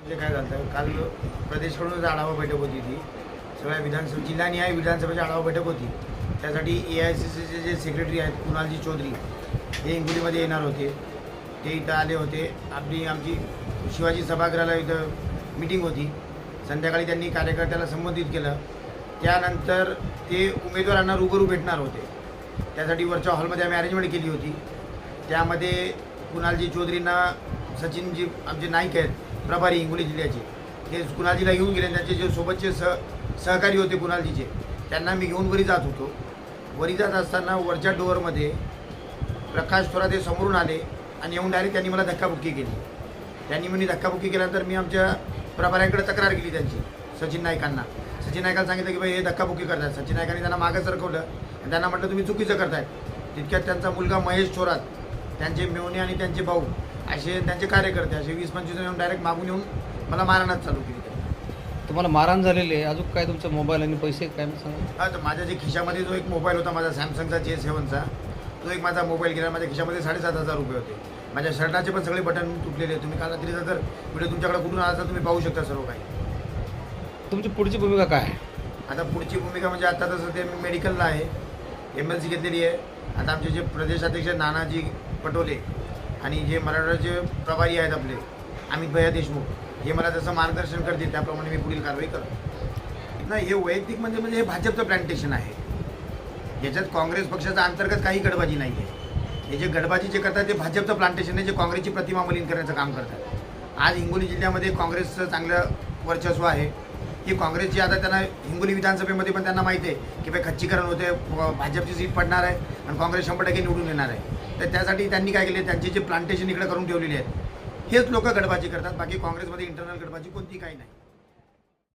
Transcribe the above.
म्हणजे काय झालं काल प्रदेशकडूनच आढावा बैठक होती ती. सगळ्या विधानसभा जिल्हानिहाय विधानसभेची आढावा बैठक होती. त्यासाठी ए आय सी सीचे जे सेक्रेटरी आहेत कुणालजी चौधरी हे हिंगोलीमध्ये येणार होते. ते इथं आले होते. आपली आमची शिवाजी सभागृहाला इथं मिटिंग होती. संध्याकाळी त्यांनी कार्यकर्त्याला संबोधित केलं. त्यानंतर ते उमेदवारांना रूबरू भेटणार होते. त्यासाठी वरच्या हॉलमध्ये आम्ही अरेंजमेंट केली होती. त्यामध्ये कुणालजी चौधरींना सचिनजी आमचे नाईक आहेत प्रभारी हिंगोली जिल्ह्याचे. ते कुणालजीला घेऊन गेले त्यांचे जे सोबतचे सह सहकारी होते कुणालजीचे त्यांना मी घेऊन वरी जात होतो. वरी जात असताना वरच्या डोअरमध्ये प्रकाश थोरात ते समोरून आले आणि येऊन डायरेक्ट त्यांनी मला धक्काबुक्की केली. त्यांनी म्हणजे धक्काबुक्की केल्यानंतर मी आमच्या प्रभाऱ्यांकडे तक्रार केली त्यांची सचिन नाईकांना. सचिन नायकांना सांगितलं की भाई हे धक्काबुक्की करतात सचिन नायकांनी त्यांना मागं सरकवलं आणि त्यांना म्हटलं तुम्ही चुकीचं करतायत. तितक्यात त्यांचा मुलगा महेश थोरात त्यांचे मेवणे आणि त्यांचे भाऊ असे त्यांचे कार्यकर्ते असे वीस पंचवीस जण येऊन डायरेक्ट मागून येऊन मला मारहाणच चालू केली. तुम्हाला मारहाण झालेली आहे. अजून काय तुमचा मोबाईल आणि पैसे काय सांगा? हा तर माझ्या जे खिशामध्ये जो एक मोबाईल होता माझा सॅमसंगचा जे सेवनचा तो एक माझा मोबाईल गेला. माझ्या खिशामध्ये साडेसात हजार रुपये होते. माझ्या शर्टाचे पण सगळे बटन तुटलेले. तुम्ही काल रात्रीचा जर व्हिडिओ तुमच्याकडे कुठून आला तर तुम्ही पाहू शकता सर्व काही. तुमची पुढची भूमिका काय आहे? आता पुढची भूमिका म्हणजे आता तसं ते मी मेडिकलला आहे. एम एल सी घेतलेली आहे. आता आमचे जे प्रदेशाध्यक्ष नानाजी पटोले आणि जे मराठवाड्याचे प्रभारी आहेत आपले अमित भैया देशमुख हे मला जसं मार्गदर्शन करतील त्याप्रमाणे मी पुढील कारवाई करतो. नाही हे वैयक्तिक म्हणजे म्हणजे हे भाजपचं प्लॅन्टेशन आहे. याच्यात काँग्रेस पक्षाचा अंतर्गत काही गडबाजी नाही आहे हे जे गडबाजी जे करतात ते भाजपचं प्लांटेशन आहे जे काँग्रेसची प्रतिमा मलिन करण्याचं काम करतात. आज हिंगोली जिल्ह्यामध्ये काँग्रेसचं चांगलं वर्चस्व आहे. की काँग्रेसची आता त्यांना हिंगोली विधानसभेमध्ये पण त्यांना माहिती आहे की भाई खच्चीकरण होते भाजपची सीट पडणार आहे आणि काँग्रेस शंभर टक्के निवडून येणार आहे. तर त्यासाठी त्यांनी काय केले? त्यांचे जे प्लांटेशन इकडे करून ठेवलेले आहेत हेच लोक गडबाजी करतात. बाकी काँग्रेसमध्ये इंटरनल गडबाजी कोणती काही नाही.